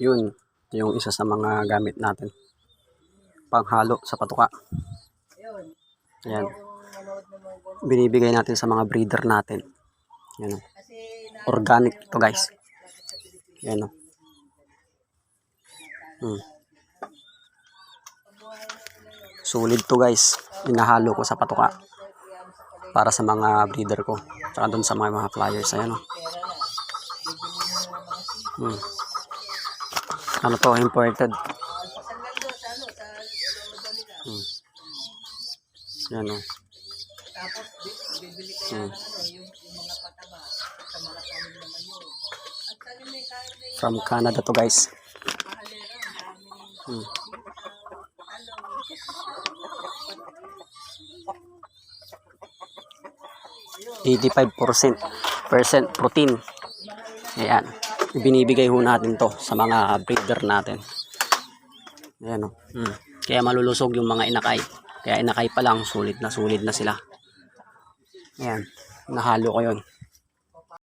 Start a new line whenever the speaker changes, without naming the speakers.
Yun, ito yung isa sa mga gamit natin. Panghalo sa patuka. Ayan. Binibigay natin sa mga breeder natin. Yan. Organic to guys. Yan o. Hmm. Solid to guys. Inahalo ko sa patuka. Para sa mga breeder ko. Tsaka dun sa mga, mga flyers. Ayan o. Hmm. Ano to? Imported. Hmm. Yan o. Hmm. From Canada to guys. Hmm. Eighty-five percent percent protein. Ayan. Binibigay ho natin to sa mga breeder natin. Ayan o. Hmm. Kaya malulusog yung mga inakay. Kaya inakay pa lang, sulit na sulit na sila. Ayan. Nahalo ko yun.